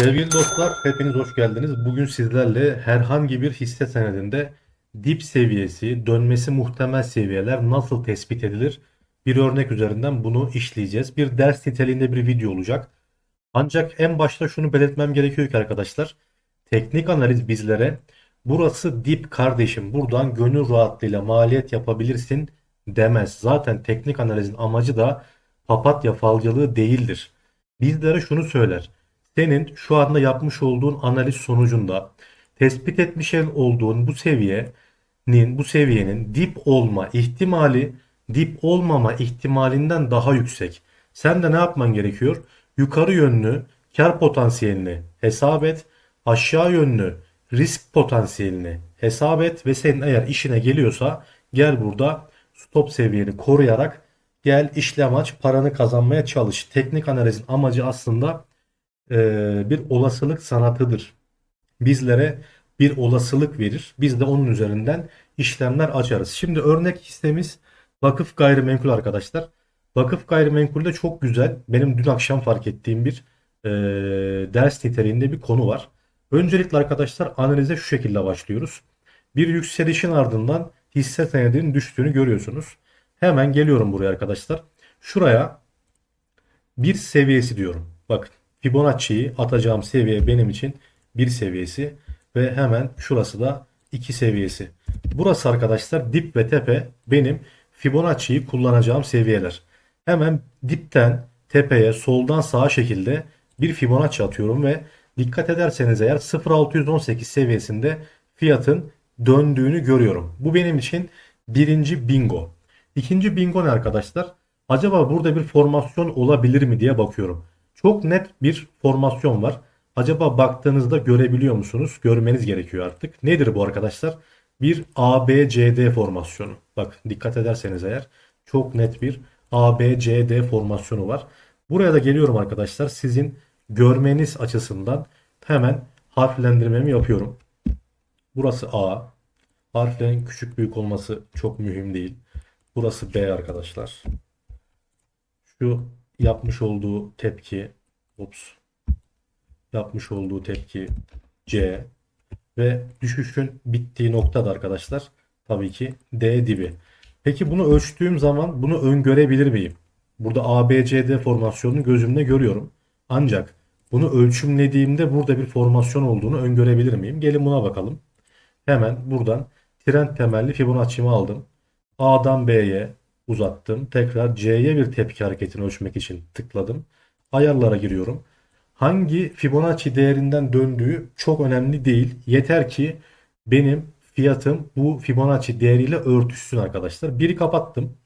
Sevgili dostlar, hepiniz hoş geldiniz. Bugün sizlerle herhangi bir hisse senedinde dip seviyesi, dönmesi muhtemel seviyeler nasıl tespit edilir? Bir örnek üzerinden bunu işleyeceğiz. Bir ders niteliğinde bir video olacak. Ancak en başta şunu belirtmem gerekiyor ki arkadaşlar, teknik analiz bizlere burası dip kardeşim, buradan gönül rahatlığıyla maliyet yapabilirsin demez. Zaten teknik analizin amacı da papatya falcılığı değildir. Bizlere şunu söyler senin şu anda yapmış olduğun analiz sonucunda tespit etmiş olduğun bu seviyenin bu seviyenin dip olma ihtimali dip olmama ihtimalinden daha yüksek. Sen de ne yapman gerekiyor? Yukarı yönlü kar potansiyelini hesap et. Aşağı yönlü risk potansiyelini hesap et ve senin eğer işine geliyorsa gel burada stop seviyeni koruyarak gel işlem aç paranı kazanmaya çalış. Teknik analizin amacı aslında e, bir olasılık sanatıdır. Bizlere bir olasılık verir. Biz de onun üzerinden işlemler açarız. Şimdi örnek hissemiz vakıf gayrimenkul arkadaşlar. Vakıf gayrimenkulde çok güzel. Benim dün akşam fark ettiğim bir e, ders niteliğinde bir konu var. Öncelikle arkadaşlar analize şu şekilde başlıyoruz. Bir yükselişin ardından hisse senedinin düştüğünü görüyorsunuz. Hemen geliyorum buraya arkadaşlar. Şuraya bir seviyesi diyorum. Bakın Fibonacci'yi atacağım seviye benim için bir seviyesi ve hemen şurası da 2 seviyesi. Burası arkadaşlar dip ve tepe benim Fibonacci'yi kullanacağım seviyeler. Hemen dipten tepeye soldan sağa şekilde bir Fibonacci atıyorum ve dikkat ederseniz eğer 0.618 seviyesinde fiyatın döndüğünü görüyorum. Bu benim için birinci bingo. İkinci bingo ne arkadaşlar? Acaba burada bir formasyon olabilir mi diye bakıyorum. Çok net bir formasyon var. Acaba baktığınızda görebiliyor musunuz? Görmeniz gerekiyor artık. Nedir bu arkadaşlar? Bir ABCD formasyonu. Bak dikkat ederseniz eğer çok net bir ABCD formasyonu var. Buraya da geliyorum arkadaşlar. Sizin görmeniz açısından hemen harflendirmemi yapıyorum. Burası A. Harflerin küçük büyük olması çok mühim değil. Burası B arkadaşlar. Şu yapmış olduğu tepki ops, yapmış olduğu tepki C ve düşüşün bittiği nokta da arkadaşlar tabii ki D dibi. Peki bunu ölçtüğüm zaman bunu öngörebilir miyim? Burada ABCD formasyonunu gözümle görüyorum. Ancak bunu ölçümlediğimde burada bir formasyon olduğunu öngörebilir miyim? Gelin buna bakalım. Hemen buradan trend temelli Fibonacci'mi aldım. A'dan B'ye uzattım. Tekrar C'ye bir tepki hareketini ölçmek için tıkladım. Ayarlara giriyorum. Hangi Fibonacci değerinden döndüğü çok önemli değil. Yeter ki benim fiyatım bu Fibonacci değeriyle örtüşsün arkadaşlar. Biri kapattım.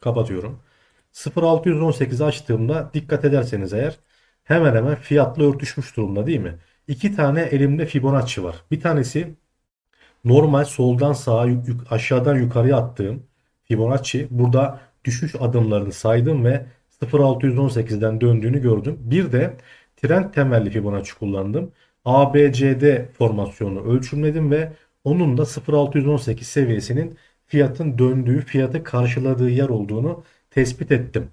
Kapatıyorum. 0.618 açtığımda dikkat ederseniz eğer hemen hemen fiyatla örtüşmüş durumda değil mi? İki tane elimde Fibonacci var. Bir tanesi normal soldan sağa aşağıdan yukarıya attığım Fibonacci burada düşüş adımlarını saydım ve 0.618'den döndüğünü gördüm. Bir de trend temelli Fibonacci kullandım. ABCD formasyonu ölçümledim ve onun da 0.618 seviyesinin fiyatın döndüğü, fiyatı karşıladığı yer olduğunu tespit ettim.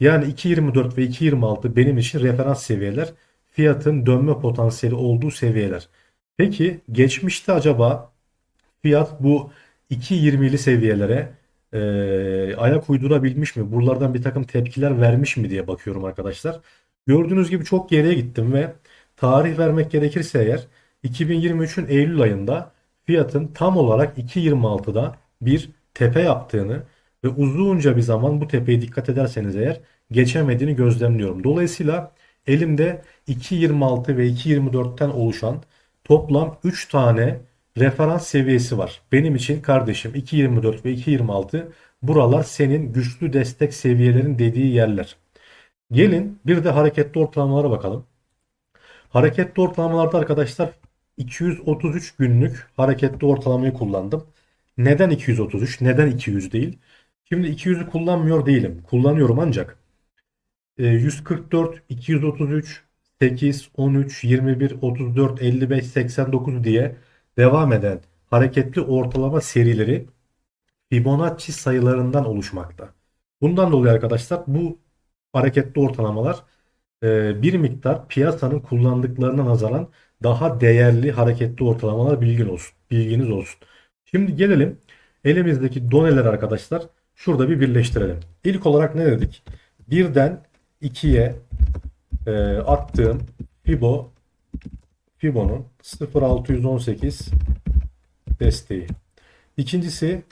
Yani 2.24 ve 2.26 benim için referans seviyeler. Fiyatın dönme potansiyeli olduğu seviyeler. Peki geçmişte acaba fiyat bu 2.20'li seviyelere e, ayak uydurabilmiş mi? Buralardan bir takım tepkiler vermiş mi diye bakıyorum arkadaşlar. Gördüğünüz gibi çok geriye gittim ve tarih vermek gerekirse eğer 2023'ün Eylül ayında fiyatın tam olarak 2.26'da bir tepe yaptığını ve uzunca bir zaman bu tepeye dikkat ederseniz eğer geçemediğini gözlemliyorum. Dolayısıyla elimde 2.26 ve 2.24'ten oluşan toplam 3 tane referans seviyesi var. Benim için kardeşim 2.24 ve 2.26 buralar senin güçlü destek seviyelerin dediği yerler. Gelin bir de hareketli ortalamalara bakalım. Hareketli ortalamalarda arkadaşlar 233 günlük hareketli ortalamayı kullandım. Neden 233? Neden 200 değil? Şimdi 200'ü kullanmıyor değilim. Kullanıyorum ancak 144, 233, 8, 13, 21, 34, 55, 89 diye devam eden hareketli ortalama serileri Fibonacci sayılarından oluşmakta. Bundan dolayı arkadaşlar bu hareketli ortalamalar e, bir miktar piyasanın kullandıklarına nazaran daha değerli hareketli ortalamalar bilgin olsun, bilginiz olsun. Şimdi gelelim elimizdeki doneler arkadaşlar. Şurada bir birleştirelim. İlk olarak ne dedik? Birden 2'ye e, attığım Fibo Fibo'nun 0618 desteği. İkincisi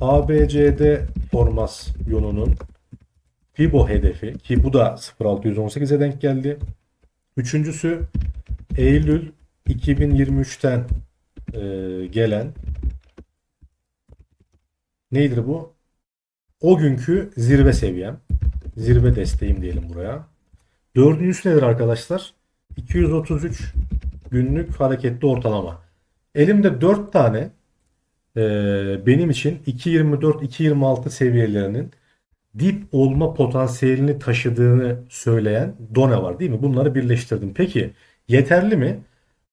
ABCD formasyonunun Fibo hedefi ki bu da 0618'e denk geldi. Üçüncüsü Eylül 2023'ten e, gelen neydir bu? O günkü zirve seviyem. Zirve desteğim diyelim buraya. Dördüncüsü nedir arkadaşlar? 233 günlük hareketli ortalama. Elimde 4 tane e, benim için 2.24-2.26 seviyelerinin dip olma potansiyelini taşıdığını söyleyen done var değil mi? Bunları birleştirdim. Peki yeterli mi?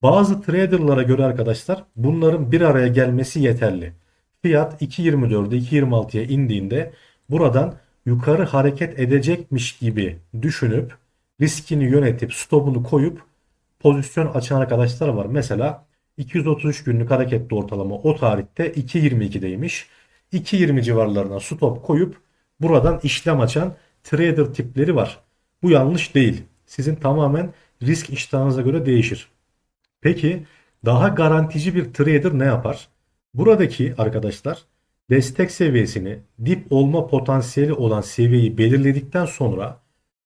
Bazı traderlara göre arkadaşlar bunların bir araya gelmesi yeterli. Fiyat 2.24'de 2.26'ya indiğinde buradan yukarı hareket edecekmiş gibi düşünüp riskini yönetip stopunu koyup pozisyon açan arkadaşlar var. Mesela 233 günlük hareketli ortalama o tarihte 2.22'deymiş. 2.20 civarlarına stop koyup buradan işlem açan trader tipleri var. Bu yanlış değil. Sizin tamamen risk iştahınıza göre değişir. Peki daha garantici bir trader ne yapar? Buradaki arkadaşlar destek seviyesini dip olma potansiyeli olan seviyeyi belirledikten sonra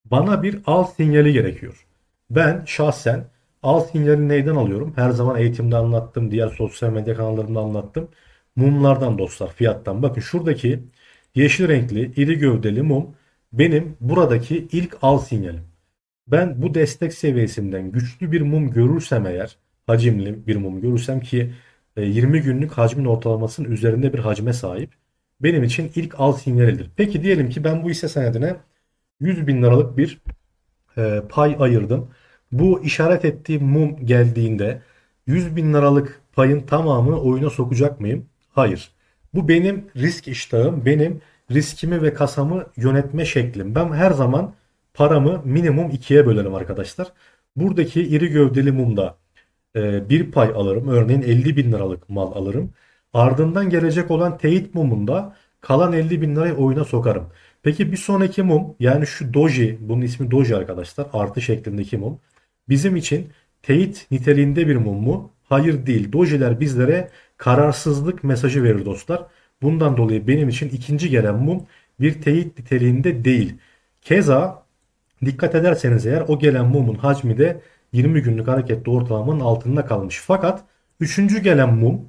bana bir al sinyali gerekiyor. Ben şahsen al sinyali neyden alıyorum? Her zaman eğitimde anlattım, diğer sosyal medya kanallarımda anlattım. Mumlardan dostlar, fiyattan. Bakın şuradaki yeşil renkli, iri gövdeli mum benim buradaki ilk al sinyalim. Ben bu destek seviyesinden güçlü bir mum görürsem eğer, hacimli bir mum görürsem ki 20 e, günlük hacmin ortalamasının üzerinde bir hacme sahip. Benim için ilk al sinyalidir. Peki diyelim ki ben bu hisse senedine 100 bin liralık bir e, pay ayırdım. Bu işaret ettiğim mum geldiğinde 100 bin liralık payın tamamını oyuna sokacak mıyım? Hayır. Bu benim risk iştahım, benim riskimi ve kasamı yönetme şeklim. Ben her zaman paramı minimum ikiye bölerim arkadaşlar. Buradaki iri gövdeli mumda e, bir pay alırım. Örneğin 50 bin liralık mal alırım. Ardından gelecek olan teyit mumunda kalan 50 bin lirayı oyuna sokarım. Peki bir sonraki mum yani şu doji bunun ismi doji arkadaşlar artı şeklindeki mum bizim için teyit niteliğinde bir mum mu? Hayır değil. Dojiler bizlere kararsızlık mesajı verir dostlar. Bundan dolayı benim için ikinci gelen mum bir teyit niteliğinde değil. Keza dikkat ederseniz eğer o gelen mumun hacmi de 20 günlük hareketli ortalamanın altında kalmış. Fakat üçüncü gelen mum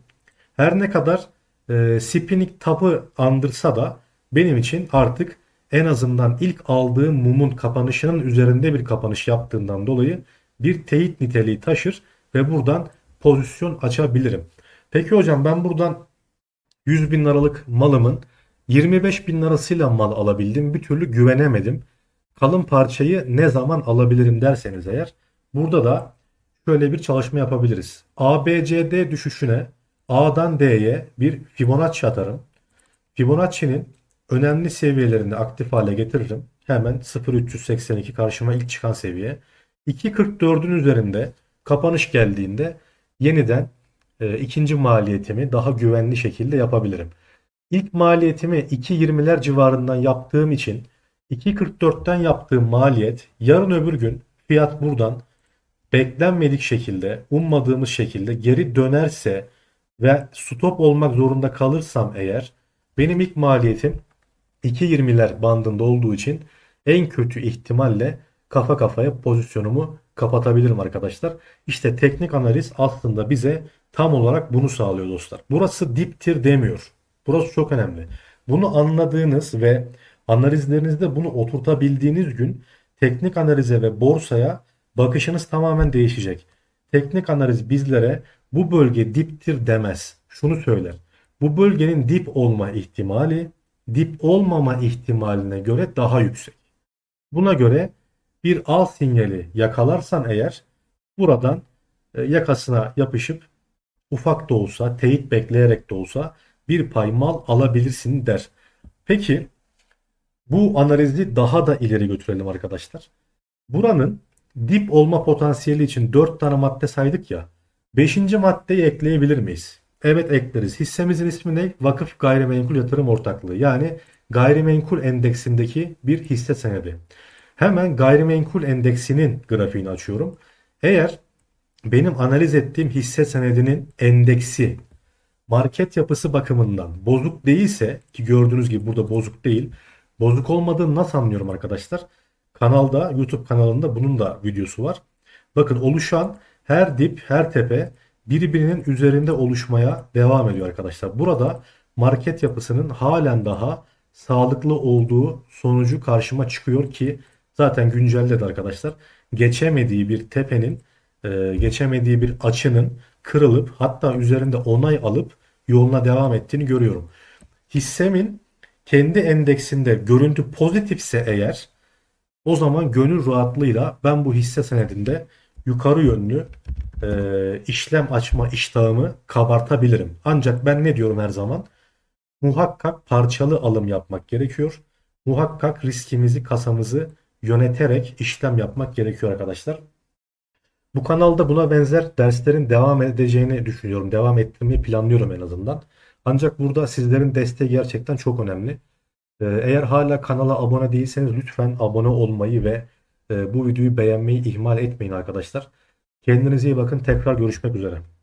her ne kadar e, spinning tapı andırsa da benim için artık en azından ilk aldığım mumun kapanışının üzerinde bir kapanış yaptığından dolayı bir teyit niteliği taşır ve buradan pozisyon açabilirim. Peki hocam ben buradan 100 bin liralık malımın 25 bin lirasıyla mal alabildim. Bir türlü güvenemedim. Kalın parçayı ne zaman alabilirim derseniz eğer burada da şöyle bir çalışma yapabiliriz. ABCD düşüşüne A'dan D'ye bir Fibonacci atarım. Fibonacci'nin önemli seviyelerini aktif hale getiririm. Hemen 0.382 karşıma ilk çıkan seviye. 2.44'ün üzerinde kapanış geldiğinde yeniden e, ikinci maliyetimi daha güvenli şekilde yapabilirim. İlk maliyetimi 2.20'ler civarından yaptığım için 2.44'ten yaptığım maliyet yarın öbür gün fiyat buradan beklenmedik şekilde, ummadığımız şekilde geri dönerse ve stop olmak zorunda kalırsam eğer benim ilk maliyetim 2.20'ler bandında olduğu için en kötü ihtimalle kafa kafaya pozisyonumu kapatabilirim arkadaşlar. İşte teknik analiz aslında bize tam olarak bunu sağlıyor dostlar. Burası diptir demiyor. Burası çok önemli. Bunu anladığınız ve analizlerinizde bunu oturtabildiğiniz gün teknik analize ve borsaya bakışınız tamamen değişecek. Teknik analiz bizlere bu bölge diptir demez. Şunu söyler. Bu bölgenin dip olma ihtimali dip olmama ihtimaline göre daha yüksek. Buna göre bir al sinyali yakalarsan eğer buradan e, yakasına yapışıp ufak da olsa teyit bekleyerek de olsa bir pay mal alabilirsin der. Peki bu analizi daha da ileri götürelim arkadaşlar. Buranın dip olma potansiyeli için 4 tane madde saydık ya. 5. maddeyi ekleyebilir miyiz? Evet ekleriz. Hissemizin ismi ne? Vakıf Gayrimenkul Yatırım Ortaklığı. Yani gayrimenkul endeksindeki bir hisse senedi. Hemen gayrimenkul endeksinin grafiğini açıyorum. Eğer benim analiz ettiğim hisse senedinin endeksi market yapısı bakımından bozuk değilse ki gördüğünüz gibi burada bozuk değil. Bozuk olmadığını nasıl anlıyorum arkadaşlar? Kanalda YouTube kanalında bunun da videosu var. Bakın oluşan her dip, her tepe birbirinin üzerinde oluşmaya devam ediyor arkadaşlar. Burada market yapısının halen daha sağlıklı olduğu sonucu karşıma çıkıyor ki zaten güncelledi arkadaşlar. Geçemediği bir tepenin, e, geçemediği bir açının kırılıp hatta üzerinde onay alıp yoluna devam ettiğini görüyorum. Hissemin kendi endeksinde görüntü pozitifse eğer o zaman gönül rahatlığıyla ben bu hisse senedinde yukarı yönlü e, işlem açma iştahımı kabartabilirim. Ancak ben ne diyorum her zaman? Muhakkak parçalı alım yapmak gerekiyor. Muhakkak riskimizi, kasamızı yöneterek işlem yapmak gerekiyor arkadaşlar. Bu kanalda buna benzer derslerin devam edeceğini düşünüyorum. Devam ettirmeyi planlıyorum en azından. Ancak burada sizlerin desteği gerçekten çok önemli. Ee, Eğer hala kanala abone değilseniz lütfen abone olmayı ve e, bu videoyu beğenmeyi ihmal etmeyin arkadaşlar. Kendinize iyi bakın. Tekrar görüşmek üzere.